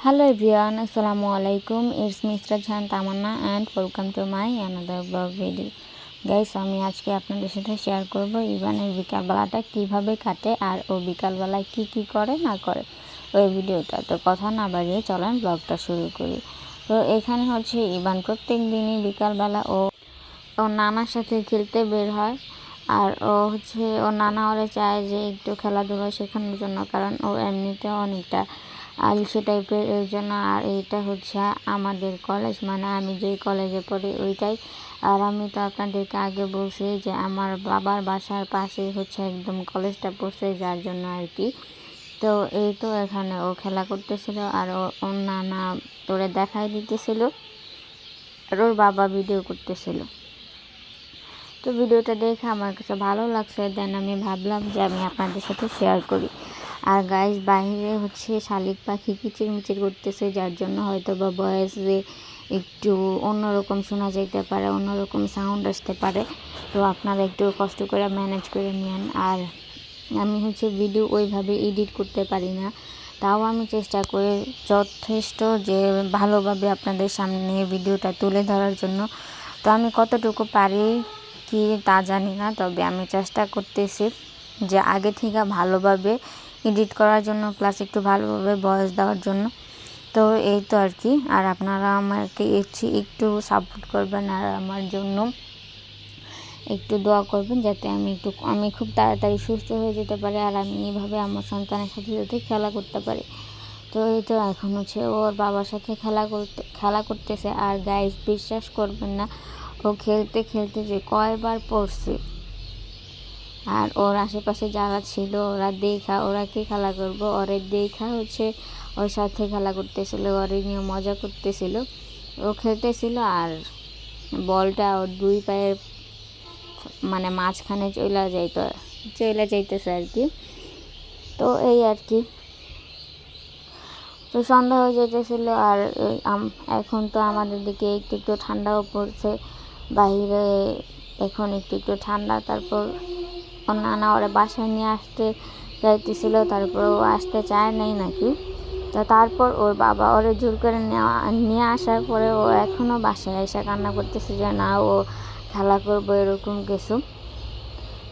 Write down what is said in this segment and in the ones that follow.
Hello everyone, Assalamu alaikum. It's Mr. Jan Tamanna and welcome to my another blog video. Guys আমি আজকে আপনাদের সাথে share করব ইভানের বিকালবেলাটা কীভাবে কাটে আর ও বিকালবেলায় কি কি করে না করে ওই ভিডিওটা তো কথা না বাড়িয়ে চলেন ব্লগটা শুরু করি তো এখানে হচ্ছে ইভান প্রত্যেক দিনই বিকালবেলা ও ও নানার সাথে খেলতে বের হয় আর ও হচ্ছে ও নানা ওরে চায় যে একটু খেলাধুলা শেখানোর জন্য কারণ ও এমনিতে অনেকটা আলসে টাইপের এর জন্য আর এইটা হচ্ছে আমাদের কলেজ মানে আমি যেই কলেজে পড়ি ওইটাই। আর আমি তো আপনাদেরকে আগে বলছি যে আমার বাবার বাসার পাশেই হচ্ছে একদম কলেজটা পড়ছে, যার জন্য আর কি। তো এই তো এখানে ও খেলা করতেছিল আর ওর নানা তোরে দেখাই দিতেছিল। আর ওর বাবা ভিডিও করতেছিল। তো ভিডিওটা দেখে আমার কাছে ভালো লাগছে। দেন আমি ভাবলাম যে আমি আপনাদের সাথে শেয়ার করি। আর গাইস বাইরে হচ্ছে শালিক পাখি কিচির মিচির করতেছে, যার জন্য হয়তো বা বয়সে একটু অন্যরকম শোনা যেতে পারে, অন্যরকম সাউন্ড আসতে পারে। তো আপনারা একটু কষ্ট করে ম্যানেজ করে নেন আর আমি হচ্ছে ভিডিও ওইভাবে এডিট করতে পারি না। তাও আমি চেষ্টা করে যথেষ্ট যে ভালোভাবে আপনাদের সামনে ভিডিওটা তুলে ধরার জন্য। তো আমি কতটুকু পারি কি তা জানি না, তবে আমি চেষ্টা করতেছি যে আগে থেকে ভালোভাবে এডিট করার জন্য প্লাস একটু ভালোভাবে ভয়েস দেওয়ার জন্য। তো এই তো আর কি, আর আপনারা আমাকে একটু সাপোর্ট করবেন আর আমার জন্য একটু দোয়া করবেন যাতে আমি একটু, আমি খুব তাড়াতাড়ি সুস্থ হয়ে যেতে পারি আর আমি এইভাবে আমার সন্তানের সাথে সাথে খেলা করতে পারি। তো এই তো এখন হচ্ছে ওর বাবার সাথে খেলা করতে, খেলা করতেছে। আর গাইজ বিশ্বাস করবেন না, ও খেলতে খেলতে যে কয়বার পড়ছে আর ওর আশেপাশে যারা ছিল, ওরা দেখা, ওরা কি খেলা করব? ওরে দেখা হচ্ছে, ওর সাথে খেলা করতেছিল, ওরে নিয়ে মজা করতেছিল। ও খেলতেছিল আর বলটা ওর দুই পায়ের মানে মাঝখানে চলে যাইত চলে যাইতেছে আর কি। তো এই আর কি। তো সন্ধ্যা হয়ে যেতেছিল আর এখন তো আমাদের দিকে একটু একটু ঠান্ডাও পড়ছে। বাইরে এখন একটু একটু ঠান্ডা, তারপর ওর নানা ওরা বাসায় নিয়ে আসতে যাইতেছিল, তারপর ও আসতে চায় নাই নাকি? তো তারপর ওর বাবা ওরে জোর করে নেওয়া, নিয়ে আসার পরে ও এখনও বাসায় এসে কান্না করতেছে যে, না, ও খেলা করব এরকম কিছু।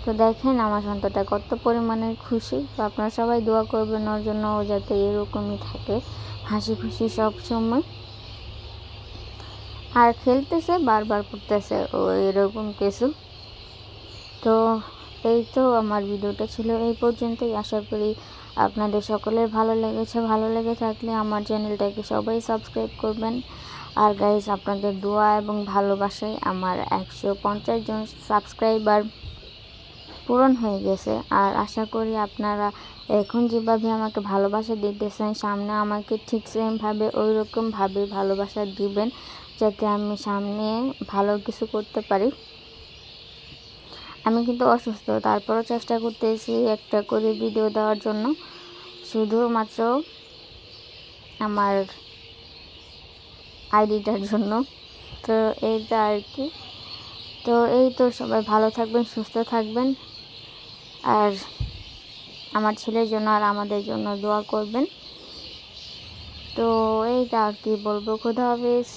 তো দেখেন আমার সন্তানটা কত পরিমাণে খুশি। তো আপনারা সবাই দোয়া করবেন ওর জন্য ও যাতে এরকমই থাকে, হাসি খুশি সব সময়। আর খেলতেছে, বারবার করতেছে ও এরকম কিছু। তো এই তো আমার ভিডিওটা ছিল এই পর্যন্তই। আশা করি আপনাদের সকলের ভালো লেগেছে। ভালো লেগে থাকলে আমার চ্যানেলটাকে সবাই সাবস্ক্রাইব করবেন। আর গাইজ আপনাদের দোয়া এবং ভালোবাসায় আমার একশো পঞ্চাশ জন সাবস্ক্রাইবার পূরণ হয়ে গেছে। আর আশা করি আপনারা এখন যেভাবে আমাকে ভালোবাসা দিতেছেন, সামনে আমাকে ঠিক সেমভাবে ওই রকমভাবে ভালোবাসা দিবেন, যাতে আমি সামনে ভালো কিছু করতে পারি। আমি কিন্তু অসুস্থ, তারপরও চেষ্টা করতেছি একটা করে ভিডিও দেওয়ার জন্য। শুধুমাত্র আমার আইডিটার জন্য। তো এইটা আর কি। তো এই তো সবাই ভালো থাকবেন, সুস্থ থাকবেন। আর আমার ছেলের জন্য আর আমাদের জন্য দোয়া করবেন। তো এইটা আর কি বলব। খুদা হাফিজ।